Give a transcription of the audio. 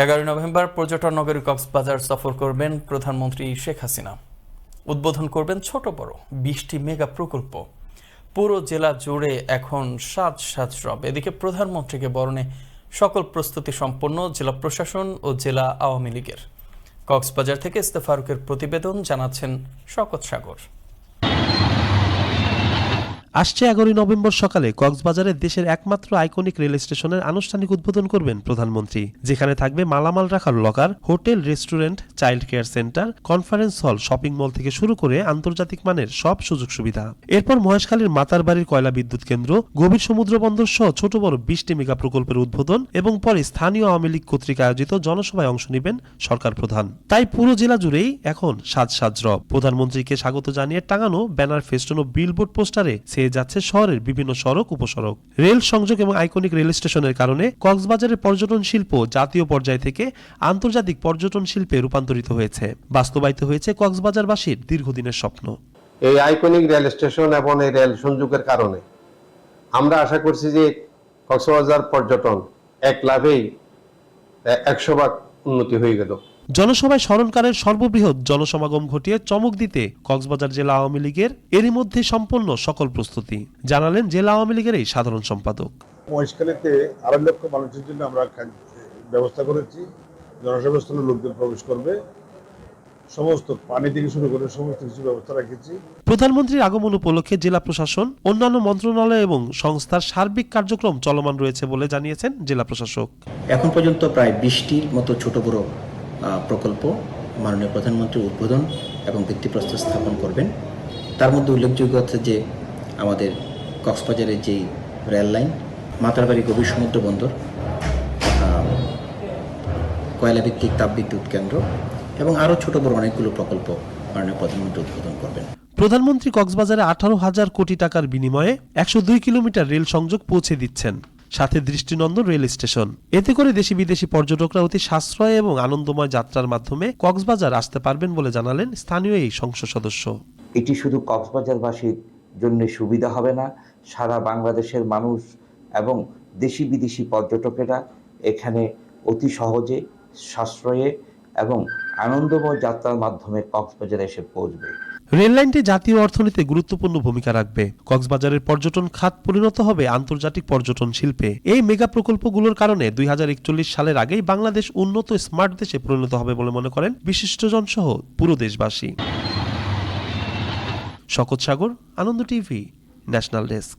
এগারোই নভেম্বর পর্যটন নগরী কক্সবাজার সফর করবেন প্রধানমন্ত্রী শেখ হাসিনা। উদ্বোধন করবেন ছোট বড় বিশটি মেগা প্রকল্প। পুরো জেলা জুড়ে এখন সাজ সাজ রব। এদিকে প্রধানমন্ত্রীকে বরণে সকল প্রস্তুতি সম্পন্ন জেলা প্রশাসন ও জেলা আওয়ামী লীগের। কক্সবাজার থেকে ইস্তেফারুকের প্রতিবেদন জানাচ্ছেন শকত সাগর। আসছে এগারোই নভেম্বর সকালে কক্সবাজারের দেশের একমাত্র আইকনিক রেল স্টেশনের আনুষ্ঠানিক উদ্বোধন করবেন প্রধানমন্ত্রী, যেখানে থাকবে মালামাল রাখার locker, hotel, restaurant, child care centre, conference hall, shopping mall থেকে শুরু করে আন্তর্জাতিক মানের সব সুযোগ সুবিধা। এরপর মহেশখালীর মাতার বাড়ির কয়লা বিদ্যুৎ কেন্দ্র, গভীর সমুদ্র বন্দর সহ ছোট বড় বিশটি মেগা প্রকল্পের উদ্বোধন এবং পরে স্থানীয় আওয়ামী লীগ কর্তৃক আয়োজিত জনসভায় অংশ নেবেন সরকার প্রধান। তাই পুরো জেলা জুড়েই এখন সাজ সাজ রব। প্রধানমন্ত্রীকে স্বাগত জানিয়ে টাঙানো ব্যানার ফেস্টুন ও বিলবোর্ড পোস্টারে ছেয়ে যাচ্ছে শহরের বিভিন্ন সড়ক, উপসড়ক। রেল সংযোগ এবং আইকনিক রেল স্টেশনের কারণে কক্সবাজারের পর্যটন শিল্প জাতীয় পর্যায় থেকে আন্তর্জাতিক পর্যটন শিল্পে রূপান্তরিত হয়েছে। বাস্তবায়িত হয়েছে কক্সবাজারবাসীর দীর্ঘদিনের স্বপ্ন। এই আইকনিক রেল স্টেশন এবং এই রেল সংযোগের কারণে আমরা আশা করছি যে কক্সবাজার পর্যটন এক লাভেই একশো ভাগ উন্নতি হয়ে গেল। জনসভায় স্মরণকারের সর্ববৃহৎ জনসমাগম ঘটিয়ে চমক দিতে কক্সবাজার জেলা আওয়ামী লীগের এরই মধ্যে সম্পন্ন সকল প্রস্তুতি। জানালেন জেলা আওয়ামী লীগের এই সাধারণ সম্পাদক। মহেশখালীতে আড়াই লক্ষ মানুষের জন্য আমরা ব্যবস্থা করেছি। জনসভাস্থলে লোকজন প্রবেশ করবে। সমস্ত পানি থেকে শুরু করে সমস্ত কিছু ব্যবস্থা রেখেছি। প্রধানমন্ত্রীর আগমন উপলক্ষে জেলা প্রশাসন অন্যান্য মন্ত্রণালয় এবং সংস্থার সার্বিক কার্যক্রম চলমান রয়েছে বলে জানিয়েছেন জেলা প্রশাসক। এখন পর্যন্ত প্রায় বিশটির মতো ছোট বড় প্রকল্প মাননীয় প্রধানমন্ত্রী উদ্বোধন এবং ভিত্তিপ্রস্তর স্থাপন করবেন। তার মধ্যে উল্লেখযোগ্য হচ্ছে যে আমাদের কক্সবাজারের যেই রেল লাইন, মাতারবাড়ি গভীর সমুদ্র বন্দর কয়লাভিত্তিক তাপবিদ্যুৎ কেন্দ্র এবং আরও ছোট বড় অনেকগুলো প্রকল্প মাননীয় প্রধানমন্ত্রী উদ্বোধন করবেন। প্রধানমন্ত্রী কক্সবাজারে আঠারো হাজার কোটি টাকার বিনিময়ে একশো দুই কিলোমিটার রেল সংযোগ পৌঁছে দিচ্ছেন। সাথে দৃষ্টিনন্দন রেল স্টেশন। এতে করে দেশি বিদেশি পর্যটকরা অতি সাশ্রয় এবং আনন্দময় যাত্রার মাধ্যমে কক্সবাজার আসতে পারবেন বলে জানালেন স্থানীয় এই সংসদ সদস্য। এটি শুধু কক্সবাজারবাসীর জন্য সুবিধা হবে না, সারা বাংলাদেশের মানুষ এবং দেশি বিদেশি পর্যটকেরা এখানে অতি সহজে, সাশ্রয়ে এবং আনন্দময় যাত্রার মাধ্যমে কক্সবাজারে এসে পৌঁছবে। রেল লাইনটি জাতীয় অর্থনীতিতে গুরুত্বপূর্ণ ভূমিকা রাখবে। কক্সবাজারের পর্যটন খাত পরিণত হবে আন্তর্জাতিক পর্যটন শিল্পে। এই মেগা প্রকল্পগুলোর কারণে দুই হাজার একচল্লিশ সালের আগেই বাংলাদেশ উন্নত স্মার্ট দেশে পরিণত হবে বলে মনে করেন বিশিষ্টজন সহ পুরো দেশবাসী। Shawkat Sagar, Ananda TV, national desk.